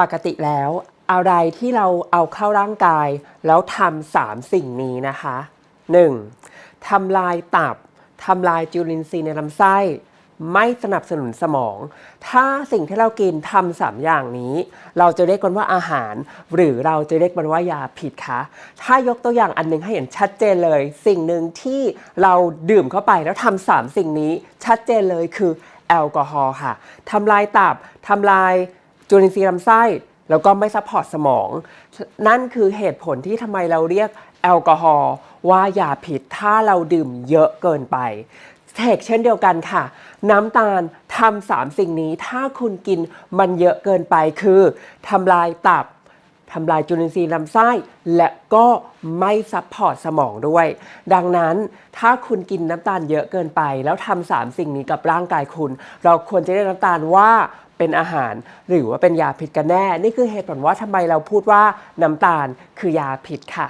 ปกติแล้วอะไรที่เราเอาเข้าร่างกาย แล้วทำสามสิ่งนี้นะคะ 1. ทำลายตับทำลายจุลินทรีย์ในลำไส้ ไม่สนับสนุนสมอง ถ้าสิ่งที่เรากินทำสามอย่างนี้ เราจะเรียกมันว่าอาหาร หรือเราจะเรียกมันว่ายาผิดคะถ้ายกตัวอย่างอันหนึงให้เห็นชัดเจนเลย สิ่งหนึ่งที่เราดื่มเข้าไปแล้วทำสามสิ่งนี้ชัดเจนเลยคือแอลกอฮอล์ค่ะทำลายตับทำลาย จุลินทรีย์ลำไส้แล้วก็ไม่ซัพพอร์ตสมอง นั่นคือเหตุผลที่ทำไมเราเรียกแอลกอฮอล์ว่ายาผิดถ้าเราดื่มเยอะเกินไปเทคเช่นเดียวกันค่ะ น้ำตาลทำสามสิ่งนี้ถ้าคุณกินมันเยอะเกินไปคือทำลายตับทำลายจุลินทรีย์ลำไส้ และก็ไม่ซัพพอร์ตสมองด้วย ดังนั้นถ้าคุณกินน้ำตาลเยอะเกินไป แล้วทำสามสิ่งนี้กับร่างกายคุณ เราควรจะเรียกน้ำตาลว่า เป็นอาหาร หรือว่าเป็นยาผิดกันแน่ นี่คือเหตุผลว่าทำไมเราพูดว่าน้ำตาลคือยาผิดค่ะ